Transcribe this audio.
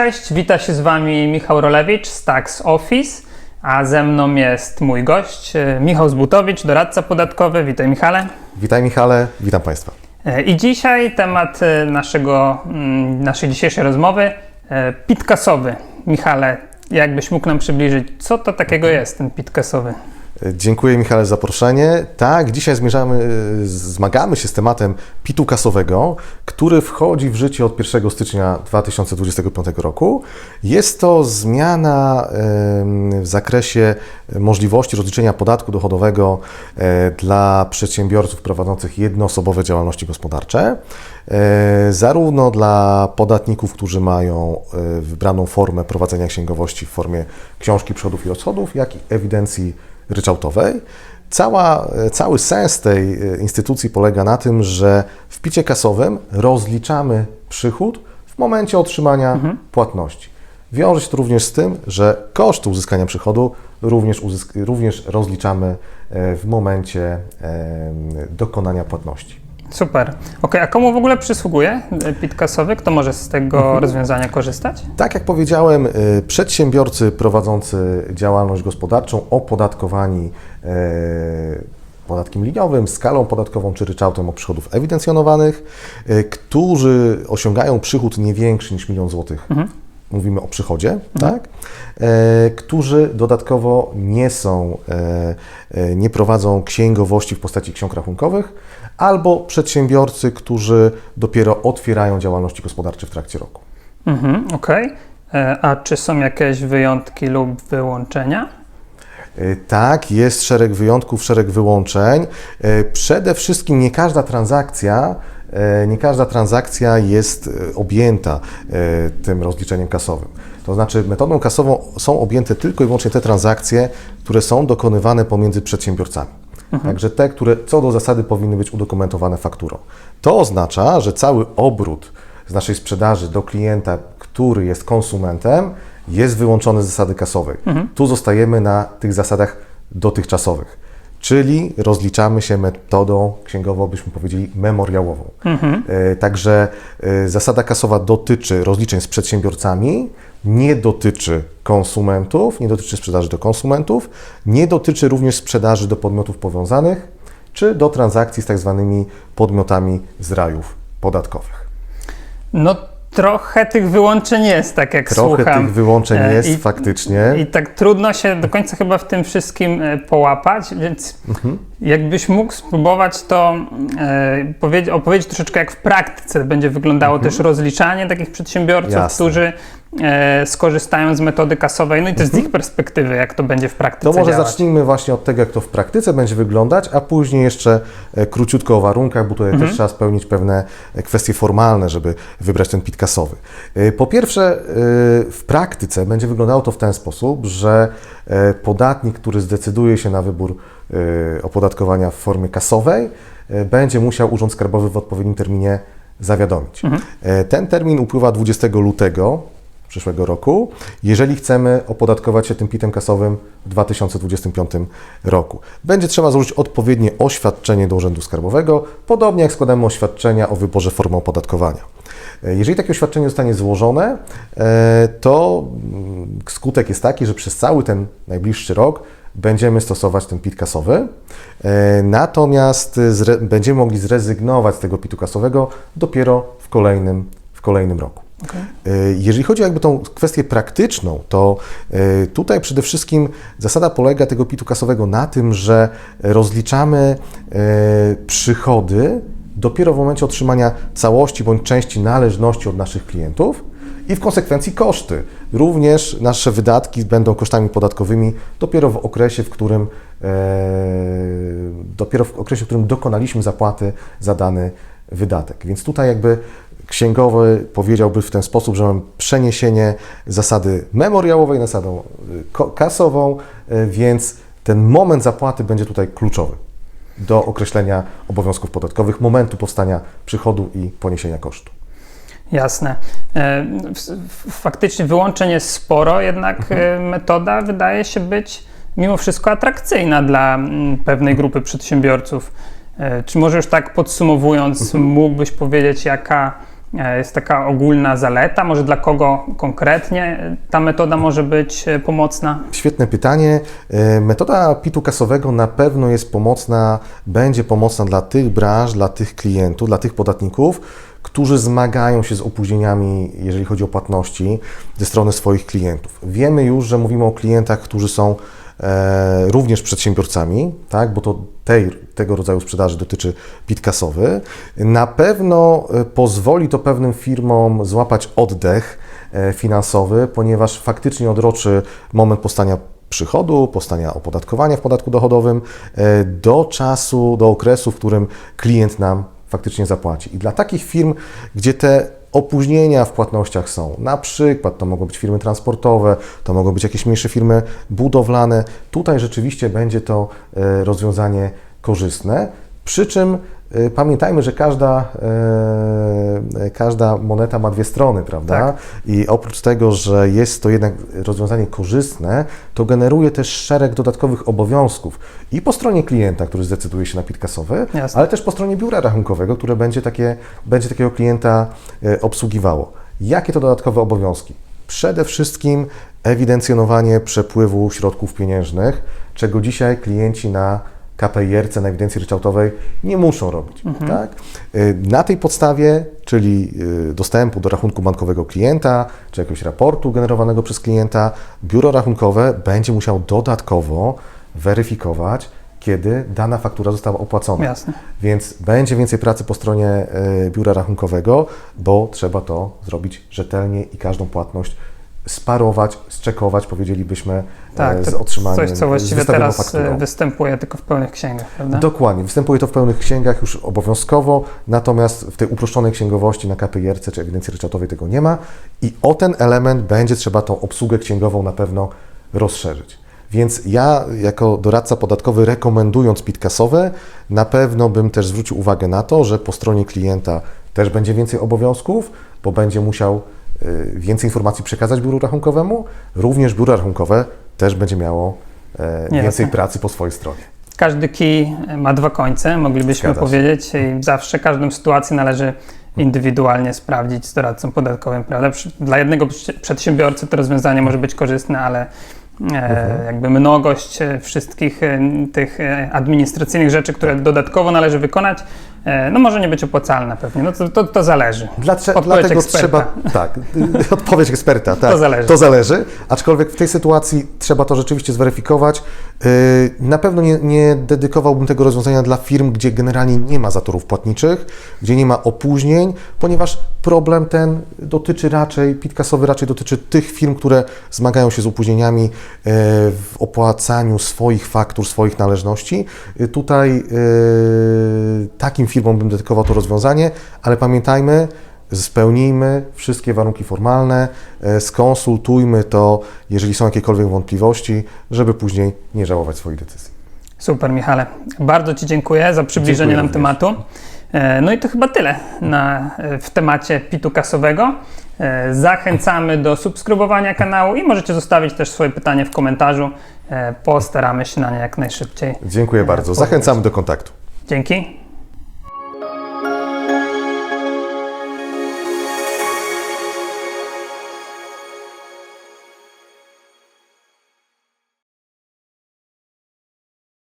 Cześć, wita się z Wami Michał Rolewicz z Tax Office, a ze mną jest mój gość e, Michał Zbutowicz, doradca podatkowy. Witaj Michale. Witaj Michale, witam Państwa. E, I dzisiaj temat e, naszego, mm, naszej dzisiejszej rozmowy PIT kasowy. Michale, jakbyś mógł nam przybliżyć, co to takiego jest ten PIT kasowy? Dziękuję Michale za zaproszenie. Tak, dzisiaj zmierzamy, zmagamy się z tematem PIT-u kasowego, który wchodzi w życie od 1 stycznia 2025 roku. Jest to zmiana w zakresie możliwości rozliczenia podatku dochodowego e, dla przedsiębiorców prowadzących jednoosobowe działalności gospodarcze, e, zarówno dla podatników, którzy mają e, wybraną formę prowadzenia księgowości w formie książki przychodów i rozchodów, jak i ewidencji ryczałtowej. Cała, cały sens tej e, instytucji polega na tym, że w picie kasowym rozliczamy przychód w momencie otrzymania płatności. Wiąże się to również z tym, że koszty uzyskania przychodu również, również rozliczamy e, w momencie dokonania płatności. Super. Ok, a komu w ogóle przysługuje e, PIT kasowy? Kto może z tego rozwiązania korzystać? Tak jak powiedziałem, y, przedsiębiorcy prowadzący działalność gospodarczą opodatkowani e, podatkiem liniowym, skalą podatkową czy ryczałtem od przychodów ewidencjonowanych, e, którzy osiągają przychód nie większy niż milion złotych. Mówimy o przychodzie, tak? E, którzy dodatkowo nie są, e, e, nie prowadzą księgowości w postaci ksiąg rachunkowych, albo przedsiębiorcy, którzy dopiero otwierają działalności gospodarcze w trakcie roku. Mhm, Okej. E, A czy są jakieś wyjątki lub wyłączenia? Y, Tak, jest szereg wyjątków, szereg wyłączeń. Przede wszystkim nie każda transakcja, nie każda transakcja jest y, objęta y, tym rozliczeniem kasowym. To znaczy metodą kasową są objęte tylko i wyłącznie te transakcje, które są dokonywane pomiędzy przedsiębiorcami. Także te, które co do zasady powinny być udokumentowane fakturą. To oznacza, że cały obrót z naszej sprzedaży do klienta, który jest konsumentem, jest wyłączony z zasady kasowej. Tu zostajemy na tych zasadach dotychczasowych, czyli rozliczamy się metodą księgową, byśmy powiedzieli, memoriałową. E, Także e, zasada kasowa dotyczy rozliczeń z przedsiębiorcami, nie dotyczy konsumentów, nie dotyczy sprzedaży do konsumentów, nie dotyczy również sprzedaży do podmiotów powiązanych, czy do transakcji z tak zwanymi podmiotami z rajów podatkowych. No trochę tych wyłączeń jest, tak jak Trochę słucham. tych wyłączeń E, jest i- faktycznie. I tak trudno się do końca chyba w tym wszystkim e, połapać, więc Mhm. Jakbyś mógł spróbować to e, powiedzieć, opowiedzieć troszeczkę, jak w praktyce będzie wyglądało też rozliczanie takich przedsiębiorców, Mhm. Jasne. którzy e, skorzystają z metody kasowej, no i też z ich perspektywy, jak to będzie w praktyce To może działać. zacznijmy właśnie od tego, jak to w praktyce będzie wyglądać, a później jeszcze e, króciutko o warunkach, bo tutaj też trzeba spełnić pewne e, kwestie formalne, żeby wybrać ten PIT kasowy. E, Po pierwsze, w praktyce będzie wyglądało to w ten sposób, że podatnik, który zdecyduje się na wybór opodatkowania w formie kasowej, e, będzie musiał Urząd Skarbowy w odpowiednim terminie zawiadomić. E, Ten termin upływa 20 lutego przyszłego roku, jeżeli chcemy opodatkować się tym PIT-em kasowym w 2025 roku. Będzie trzeba złożyć odpowiednie oświadczenie do Urzędu Skarbowego, podobnie jak składamy oświadczenia o wyborze formy opodatkowania. E, Jeżeli takie oświadczenie zostanie złożone, e, to mm, skutek jest taki, że przez cały ten najbliższy rok będziemy stosować ten PIT kasowy, e, natomiast będziemy mogli zrezygnować z tego PIT-u kasowego dopiero w kolejnym, w kolejnym roku. E, Jeżeli chodzi o jakby tą kwestię praktyczną, to e, tutaj przede wszystkim zasada polega tego PIT-u kasowego na tym, że rozliczamy przychody dopiero w momencie otrzymania całości bądź części należności od naszych klientów i w konsekwencji koszty. Również nasze wydatki będą kosztami podatkowymi dopiero w okresie, w którym e, dopiero w okresie, w którym dokonaliśmy zapłaty za dany wydatek. Więc tutaj jakby księgowy powiedziałby w ten sposób, że mam przeniesienie zasady memoriałowej na zasadę ko- kasową, y, więc ten moment zapłaty będzie tutaj kluczowy do określenia obowiązków podatkowych, momentu powstania przychodu i poniesienia kosztu. Jasne. E, Faktycznie wyłączeń jest sporo, jednak e, metoda wydaje się być mimo wszystko atrakcyjna dla mm, pewnej grupy przedsiębiorców. E, Czy może już tak podsumowując, mógłbyś powiedzieć, jaka jest taka ogólna zaleta? Może dla kogo konkretnie ta metoda może być pomocna? Świetne pytanie. Metoda PIT-u kasowego na pewno jest pomocna, będzie pomocna dla tych branż, dla tych klientów, dla tych podatników, którzy zmagają się z opóźnieniami, jeżeli chodzi o płatności ze strony swoich klientów. Wiemy już, że mówimy o klientach, którzy są e, również przedsiębiorcami, tak, bo to tej, tego rodzaju sprzedaży dotyczy PIT kasowy. Na pewno e, pozwoli to pewnym firmom złapać oddech e, finansowy, ponieważ faktycznie odroczy moment powstania przychodu, powstania opodatkowania w podatku dochodowym e, do czasu, do okresu, w którym klient nam faktycznie zapłaci. I dla takich firm, gdzie te opóźnienia w płatnościach są, na przykład to mogą być firmy transportowe, to mogą być jakieś mniejsze firmy budowlane, tutaj rzeczywiście będzie to e, rozwiązanie korzystne. Przy czym pamiętajmy, że każda, e, każda moneta ma dwie strony, prawda? Tak. I oprócz tego, że jest to jednak rozwiązanie korzystne, to generuje też szereg dodatkowych obowiązków i po stronie klienta, który zdecyduje się na PIT kasowy, Jasne. ale też po stronie biura rachunkowego, które będzie, takie, będzie takiego klienta e, obsługiwało. Jakie to dodatkowe obowiązki? Przede wszystkim ewidencjonowanie przepływu środków pieniężnych, czego dzisiaj klienci na KPIRC, na ewidencji ryczałtowej nie muszą robić. Tak? Y, Na tej podstawie, czyli y, dostępu do rachunku bankowego klienta, czy jakiegoś raportu generowanego przez klienta, biuro rachunkowe będzie musiało dodatkowo weryfikować, kiedy dana faktura została opłacona. Jasne. Więc będzie więcej pracy po stronie e, biura rachunkowego, bo trzeba to zrobić rzetelnie i każdą płatność sparować, zczekować, powiedzielibyśmy, e, Tak, z otrzymaniem, coś, co właściwie teraz fakturą. e, występuje tylko w pełnych księgach, prawda? Dokładnie, występuje to w pełnych księgach już obowiązkowo, natomiast w tej uproszczonej księgowości na KPIRC czy ewidencji ryczałtowej tego nie ma i o ten element będzie trzeba tą obsługę księgową na pewno rozszerzyć. Więc ja jako doradca podatkowy rekomendując PIT kasowe, na pewno bym też zwrócił uwagę na to, że po stronie klienta też będzie więcej obowiązków, bo będzie musiał więcej informacji przekazać biuru rachunkowemu, również biuro rachunkowe też będzie miało e, Jasne. więcej pracy po swojej stronie. Każdy kij ma dwa końce, moglibyśmy Zgadza powiedzieć, i zawsze każdą sytuację należy indywidualnie sprawdzić z doradcą podatkowym, prawda? Dla jednego przedsiębiorcy to rozwiązanie może być korzystne, ale e, jakby mnogość e, wszystkich e, tych e, administracyjnych rzeczy, które dodatkowo należy wykonać, e, no może nie być opłacalna pewnie, no to, to, to zależy. Dlacze, Odpowiedź dlatego eksperta. trzeba. Tak, odpowiedź eksperta, tak. To zależy. To zależy, aczkolwiek w tej sytuacji trzeba to rzeczywiście zweryfikować. Y, Na pewno nie, nie dedykowałbym tego rozwiązania dla firm, gdzie generalnie nie ma zatorów płatniczych, gdzie nie ma opóźnień, ponieważ problem ten dotyczy raczej, PIT kasowy raczej dotyczy tych firm, które zmagają się z opóźnieniami y, w opłacaniu swoich faktur, swoich należności. Y, Tutaj takim firmom bym dedykował to rozwiązanie, ale pamiętajmy, spełnijmy wszystkie warunki formalne, e, skonsultujmy to, jeżeli są jakiekolwiek wątpliwości, żeby później nie żałować swoich decyzji. Super, Michale. Bardzo Ci dziękuję za przybliżenie Dziękuję nam również. tematu. E, No i to chyba tyle na, e, w temacie PIT-u kasowego. Zachęcamy do subskrybowania kanału i możecie zostawić też swoje pytanie w komentarzu. Postaramy się na nie jak najszybciej. Dziękuję bardzo. Zachęcamy do kontaktu. Dzięki.